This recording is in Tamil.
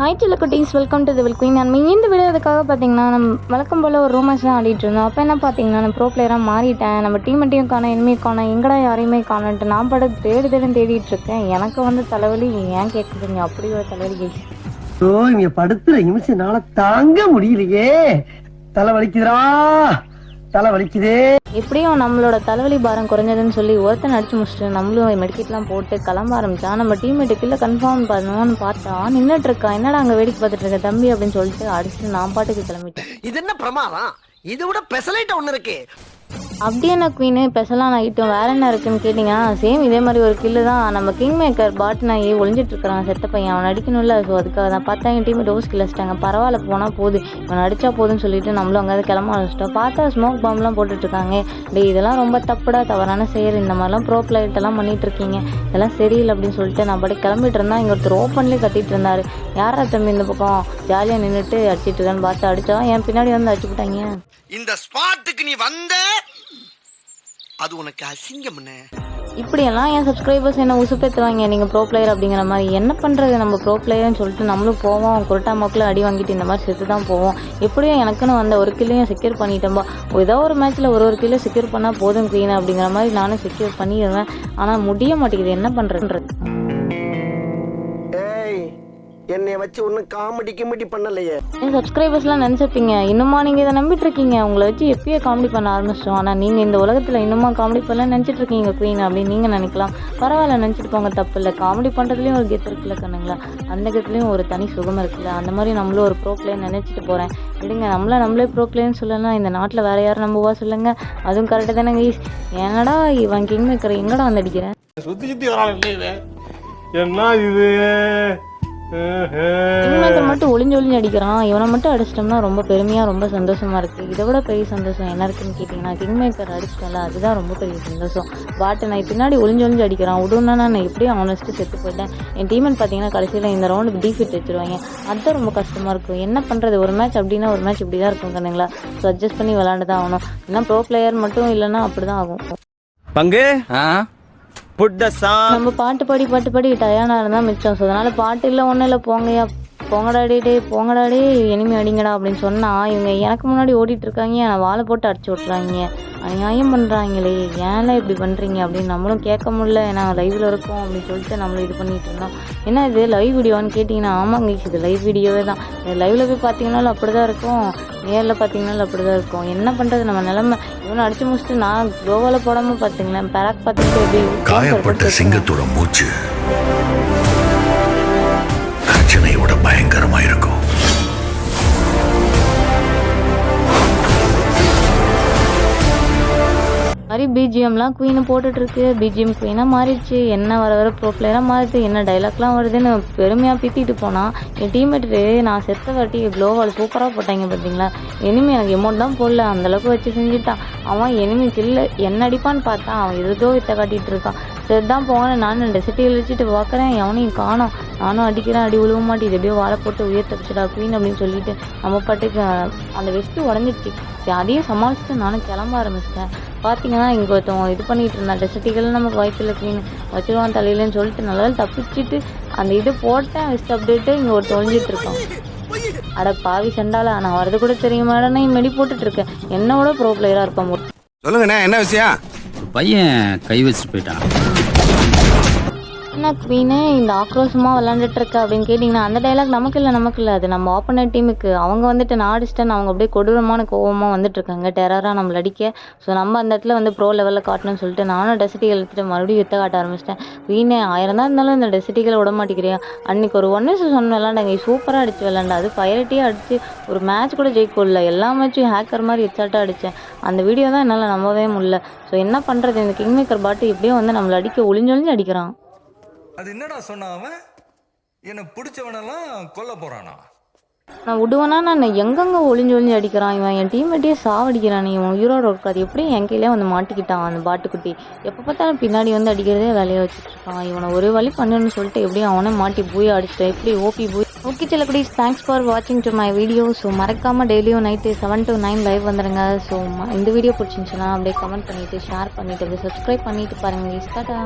ஹாய் சில குட்டீஸ் வெல்கம் டு வில் குயின் நம்ம இந்த வீடியோ அதுக்காக பார்த்தீங்கன்னா நம்ம வழக்கம் போல் ஒரு ரூமர்ஸ் தான் ஆடிட்டு இருந்தோம். அப்போ என்ன பார்த்தீங்கன்னா நான் ப்ரோ பிளேயராக மாறிட்டேன். நம்ம டீமெட்டையும் காணோம் என்மே காணோம். எங்கடா யாரையுமே காணன்ட்டு நான் பட தேடி தேடி தேடிட்டு இருக்கேன். எனக்கு வந்து தலைவலி ஏன் கேட்குறீங்க அப்படி ஒரு தலைவலி கேட்குது ஓ இங்க படுத்துற நிமிஷம்னால தாங்க முடியலையே. தலைவலிக்குதுரா தலை வலிக்குதே எப்படியும் நம்மளோட தலைவலி பாரம் குறைஞ்சதுன்னு சொல்லி ஒருத்தன் அடிச்சு முடிச்சுட்டு நம்மளும் மெடிக்கெட்லாம் போட்டு கிளம்ப ஆரம்பிச்சா நம்ம டீம்மேட்டுக்கு இல்லை கன்ஃபார்ம் பண்ணுவோன்னு பார்த்தா நின்றுட்டு இருக்கா என்னடா அங்கே வேடிக்கை பார்த்துட்டு இருக்க தம்பி அப்படின்னு சொல்லிட்டு அடிச்சுட்டு நான் பாட்டுக்கு கிளம்பிட்டேன். இது என்ன பிரமாதம்? இது விட பெசலைட் ஒண்ணு இருக்கு. அப்படியே என்ன குவீனு ஸ்பெஷலாக நைட்டும் வேற என்ன இருக்குன்னு கேட்டிங்கன்னா சேம் இதே மாதிரி ஒரு கில்லு தான். நம்ம கிங் மேக்கர் பாட் நாய் இருக்கிறான் செத்த பையன். அவன் அடிக்கணும்ல ஸோ அதுக்காக தான். பார்த்தா என் டீம் டோஸ் கில் வச்சிட்டாங்க பரவாயில்ல போனால் போகுது இவன் அடிச்சா போதுன்னு சொல்லிட்டு நம்மளும் அங்கே கிளம்ப ஆரம்பிச்சிட்டோம். பார்த்தா ஸ்மோக் பாம்லாம் போட்டுட்ருக்காங்க டே இதெல்லாம் ரொம்ப தப்புடா தவறான செயல். இந்த மாதிரிலாம் ப்ரோ பிளைட்டெல்லாம் பண்ணிட்டு இருக்கீங்க. இதெல்லாம் சரியில்லை அப்படின்னு சொல்லிட்டு நான் பாட்டு கிளம்பிட்டு இருந்தா இங்கே ஒருத்தர் ஓப்பன்லேயே கத்திட்டு இருந்தார். யாரா தம்பி இந்த பக்கம்? ஜாலியாக நின்றுட்டு அடிச்சிட்டு இருக்கான்னு பார்த்து அடித்தா என் பின்னாடி வந்து அடிச்சு விட்டாங்க இந்த ஸ்பாட்டுக்கு நீ வந்தே அது உனக்கு அசிங்கம்னு. இப்படியெல்லாம் என் சப்ஸ்கிரைபர்ஸ் என்ன உசுப்பேற்றுவாங்க நீங்கள் ப்ரோ பிளேயர் அப்படிங்கிற மாதிரி. என்ன பண்ணுறது நம்ம ப்ரோ பிளேயர்னு சொல்லிட்டு நம்மளும் போவோம். குரட்டா மாப்பில் அடி வாங்கிட்டு இந்த மாதிரி செத்து தான் போவோம். எப்படியும் எனக்குன்னு வந்த ஒரு கில்லையும் செக்யூர் பண்ணிட்டேன்பா. ஏதோ ஒரு மேட்ச்சில் ஒரு ஒரு கிலோ செக்யூர் பண்ணால் போதும் க்ளீன் அப்படிங்கிற மாதிரி நானும் செக்யூர் பண்ணிடுவேன். ஆனால் முடிய மாட்டேங்குது. என்ன பண்ணுறதுன்றது என்னைய வச்சு ஒன்னும் காமெடி கிமெடி பண்ணலையே. என் சப்ஸ்கிரைபர்ஸ்லாம் நினச்சிருப்பீங்க. இன்னுமா நீங்கள் இதை நம்பிட்டு இருக்கீங்க. உங்களை வச்சு எப்பயே காமெடி பண்ண ஆரம்பிச்சிட்டோம். ஆனால் நீங்கள் இந்த உலகத்தில் இன்னுமா காமெடி பண்ணல நினச்சிட்டு இருக்கீங்க குயின் அப்படின்னு நீங்கள் நினைக்கலாம். பரவாயில்ல நினச்சிட்டு போங்க. தப்பு இல்லை. காமெடி பண்ணுறதுலையும் ஒரு கெத்து இருக்குல்ல கண்ணுங்களா? அந்த கெத்துலேயும் ஒரு தனி சுகம் இருக்குல்ல. அந்த மாதிரி நம்மளும் ஒரு ப்ரோ பிளேயர் நினச்சிட்டு போகிறேன் விடுங்க நம்மள நம்மளே ப்ரோ பிளேயர்னு சொல்லலாம் இந்த நாட்டில் வேறு யாரும் நம்புவா சொல்லுங்க? அதுவும் கரெக்டாக தானே கைஸ் என்னடா இவன் கிங் மேக்கர் எங்கடா வந்து அடிக்கிறேன் சுத்தி சுத்தி வரான் என்ன இது? கிங் மேக்கர் மட்டும் ஒளிஞ்சு ஒளிஞ்சு அடிக்கிறான் இவனை மட்டும் அடிச்சிட்டோம்னா ரொம்ப பெருமையாக ரொம்ப சந்தோஷமா இருக்கு. இதை விட பெரிய சந்தோஷம் என்ன இருக்குன்னு கேட்டிங்கன்னா கிங் மேக்கர் அடிச்சிட்டல அதுதான் ரொம்ப பெரிய சந்தோஷம். பாட்டு நான் பின்னாடி ஒளிஞ்சு ஒளிஞ்சு அடிக்கிறான். விடுன்னா நான் எப்படியும் அவனை வச்சுட்டு செத்து போயிட்டேன். என் டீமன் பார்த்தீங்கன்னா கடைசியில் இந்த ரவுண்டுக்கு டிஃபிட் வச்சிருவாங்க. அதுதான் ரொம்ப கஷ்டமாக இருக்கும் என்ன பண்ணுறது ஒரு மேட்ச் அப்படின்னா ஒரு மேட்ச் இப்படி தான் இருக்கும் கண்ணுங்களா ஸோ அட்ஜஸ்ட் பண்ணி விளாண்டு தான் ஆகணும். ஏன்னா ப்ரோ பிளேயர் மட்டும் இல்லைன்னா அப்படி தான் ஆகும். பங்கு? புட் த சாங் நம்ம பாட்டு பாடி பாட்டு பாடி டயானா இருந்தால் மிச்சம். ஸோ அதனால பாட்டு இல்லை ஒன்றும் இல்லை போங்கய்யா. போங்கடாடி டே போங்கடாடி எனிமி அடிங்கடா அப்படின்னு சொன்னால் இவங்க எனக்கு முன்னாடி ஓடிட்டு இருக்காங்க நான் வாழை போட்டு அடிச்சு விட்றாங்க அநியாயம் பண்ணுறாங்களே ஏன்லாம் இப்படி பண்ணுறீங்க அப்படின்னு நம்மளும் கேட்க முடியல. ஏன்னா லைவில் இருக்கோம் அப்படின்னு சொல்லிட்டு நம்மளும் இது பண்ணிட்டு இருந்தோம். என்ன இது லைவ் வீடியோன்னு கேட்டிங்கன்னா ஆமாங்க இது லைவ் வீடியோவே தான். லைவில் போய் பார்த்தீங்கன்னாலும் அப்படி தான் இருக்கும். நேரில் பார்த்தீங்கன்னாலும் அப்படி தான் இருக்கும். என்ன பண்ணுறது நம்ம நிலமை. இவனை அடிச்சு முடிச்சுட்டு நான் கோவாவில் போடாமல் பார்த்தீங்களேன். பேராக் பார்த்துட்டு எப்படி காயப்பட்ட சிங்கத்தோட மூச்சு. பயங்கரமா இருக்கும் மாதிரி பிஜிஎம்லாம் குயினு போட்டுட்ருக்கு. பிஜிஎம் குயினாக மாறிடுச்சு. என்ன வர வர ப்ரோ பிளேயராக என்ன டைலாக்லாம் வருதுன்னு பெருமையாக பித்திட்டு போனால் என் டீம்மேட்டு நான் செத்த வாட்டி க்ளோவால் சூப்பராக போட்டாங்க பார்த்தீங்களா எனிமி எனக்கு எமௌண்ட் தான் போடல. அந்தளவுக்கு வச்சு செஞ்சுட்டான். அவன் எனிமி கில்ல என்ன அடிப்பான்னு பார்த்தா அவன் எதுதோ வித்த காட்டிகிட்டு இருக்கான். சரி தான் நான் ரெண்டு சிட்டியில் வச்சுட்டு பார்க்குறேன் எவனையும் காணோம். நானும் அடிக்கிறேன். அடி விழுவ மாட்டேது எப்படியோ வாழை போட்டு உயர் தப்பிச்சிடா குயின் அப்படின்னு சொல்லிட்டு நம்ம பாட்டுக்கு அந்த வெஸ்ட்டு உடஞ்சிடுச்சு. சரி அதையும் சமாளிச்சுட்டு நானும் கிளம்ப ஆரம்பிச்சிட்டேன். பார்த்தீங்கன்னா இங்கே ஒருத்தவங்க இது பண்ணிட்டு இருந்தான் டெசர்ட்டிகள் நமக்கு வாய்ப்பில்லை க்ளீன் வச்சிருவான் தலையிலன்னு சொல்லிட்டு நல்லா தப்பிச்சிட்டு அந்த இது போட்டேன். வெஸ்ட் அப்டேட்டு இங்கே ஒருத்தன் ஒழிஞ்சிட்டு இருக்கான். அட பாவி சண்டால நான் வரது கூட தெரியுமாடா நான் மெடி போட்டுட்டு இருக்கேன். என்னோட ப்ரோ பிளேயராக இருப்பான். ஒரு சொல்லுங்கண்ணே என்ன விஷயம்? பையன் கை வச்சுட்டு போயிட்டான். என்ன குவீனு இந்த ஆக்ரோஷமாக விளாண்டுட்டு இருக்க அப்படின்னு கேட்டிங்கன்னா அந்த டைலாக் நமக்கு இல்லை நமக்கு இல்லை அது நம்ம ஆப்போனட் டீமுக்கு அவங்க வந்துட்டு நான் அடிச்சிட்டேன் அவங்க அப்படியே கொடூரமான கோவமாக வந்துட்டு இருக்காங்க டெரராக நம்மள அடிக்க. ஸோ நம்ம அந்த இடத்துல வந்து ப்ரோ லெவலில் காட்டணும்னு சொல்லிட்டு நானும் டெசிட்டிகள் எடுத்துட்டு மறுபடியும் யுத்த காட்ட ஆரம்பிச்சிட்டேன். குவீனே ஆயிரம் தான் இருந்தாலும் இந்த டெசிட்டிகளை விட மாட்டேங்கிறியா? அன்னைக்கு ஒரு ஒன் ஒன்று சொன்ன விளாண்டாங்க சூப்பராக அடிச்சு விளாண்டா அது பைரட்டியாக அடிச்சு ஒரு மேட்ச் கூட ஜெயிக்கல எல்லா மேட்சும் ஹேக்கர் மாதிரி எச்சாட்டாக அடித்தேன் அந்த வீடியோ தான் என்னால் நம்பவே முடியல. ஸோ என்ன பண்ணுறது இந்த கிங் மேக்கர் பாட்டு எப்படியும் வந்து நம்மளை அடிக்க ஒளிஞ்சு ஒளிஞ்சு அடிக்கிறான். அது என்னடா சொன்னான் அவன்? என்னை பிடிச்சவனெல்லாம் கொல்ல போறானா? நான் விடுவேனா? நான் எங்கெங்க ஒளிஞ்சு ஒளிஞ்சு அடிக்கிறான்? இவன் என் டீம்மேட்டே சாவடிக்கிறான். இவன் உயிரோட இருக்காது. எப்படி என் கையிலே வந்து மாட்டிக்கிட்டான் அந்த பாட்டுக்குட்டி? எப்போ பார்த்தாலும் பின்னாடி வந்து அடிக்கிறதே வேலையை வச்சுட்டு இருக்கான். இவனை ஒரு வழி பண்ணணும்னு சொல்லிட்டு எப்படியும் அவனே மாட்டி போய் அடிச்சிட்டேன். எப்படி ஓபி போய் ஓகே சில குடீஸ் தேங்க்ஸ் ஃபார் வாட்சிங் டு மை வீடியோ ஸோ மறக்காமல் டெய்லியும் night seven to nine live வந்துடுங்க ஸோ இந்த வீடியோ பிடிச்சிருந்துச்சுன்னா அப்படியே கமெண்ட் பண்ணிவிட்டு ஷேர் பண்ணிவிட்டு அப்படியே சப்ஸ்கிரைப் பண்ணிவிட்டு பாருங்கள் டாடா